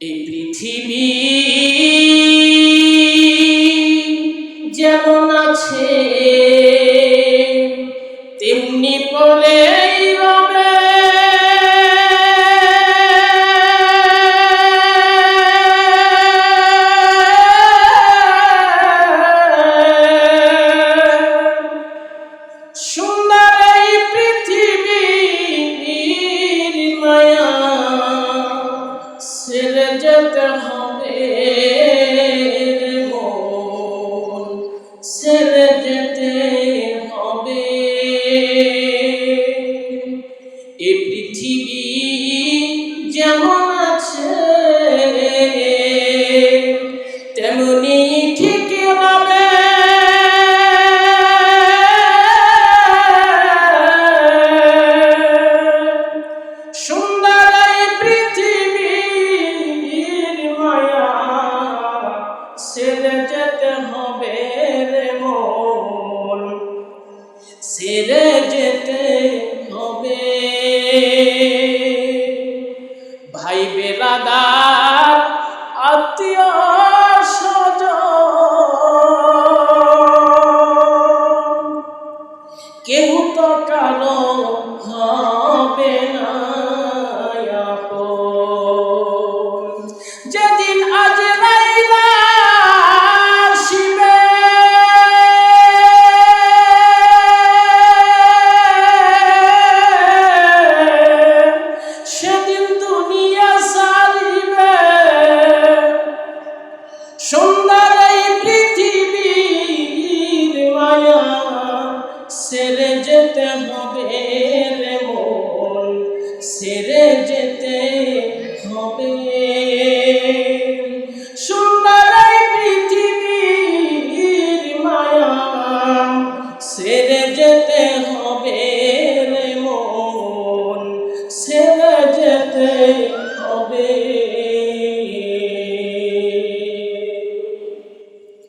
এই পৃথিবী যেমন আছে তেমনি পরেই যেতে হবে ছেড়ে যেতে হবে এই পৃথিবী যেমন যেতে হবে রে মন, সেরে যেতে হবে। ভাই বেলাদার আত্মীয় সজ কেউ তো কালো হবে না। সেরে যেতে হবে রে মন সেরে যেতে হবে।